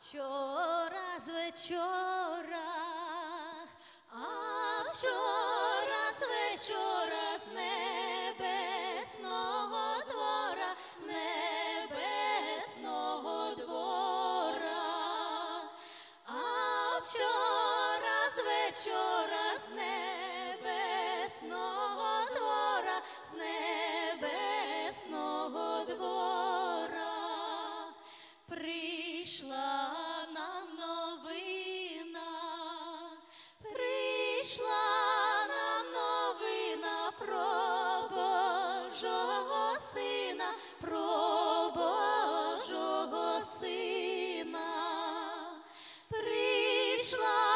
Вчора з вечора, а вчора з вечора з небесного двора, з небесного двора, а вчора з вечора Божого сина, про Божого сина. Прийшла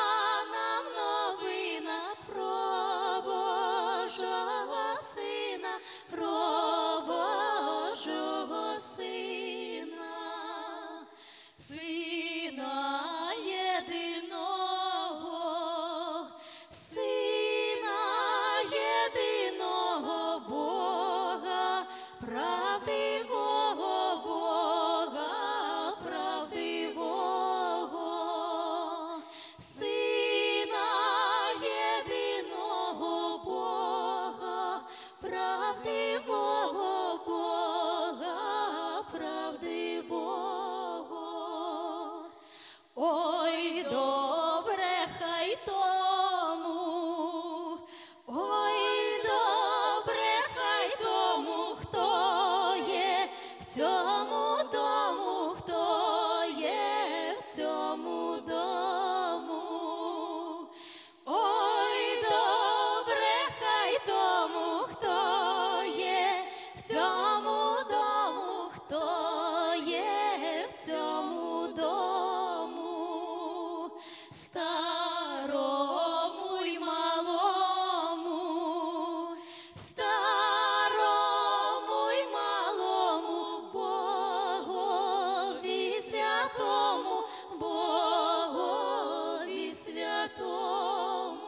цьому дому, хто є в цьому дому. Ой, добре хай тому, хто є в цьому дому, хто є в цьому дому, святому,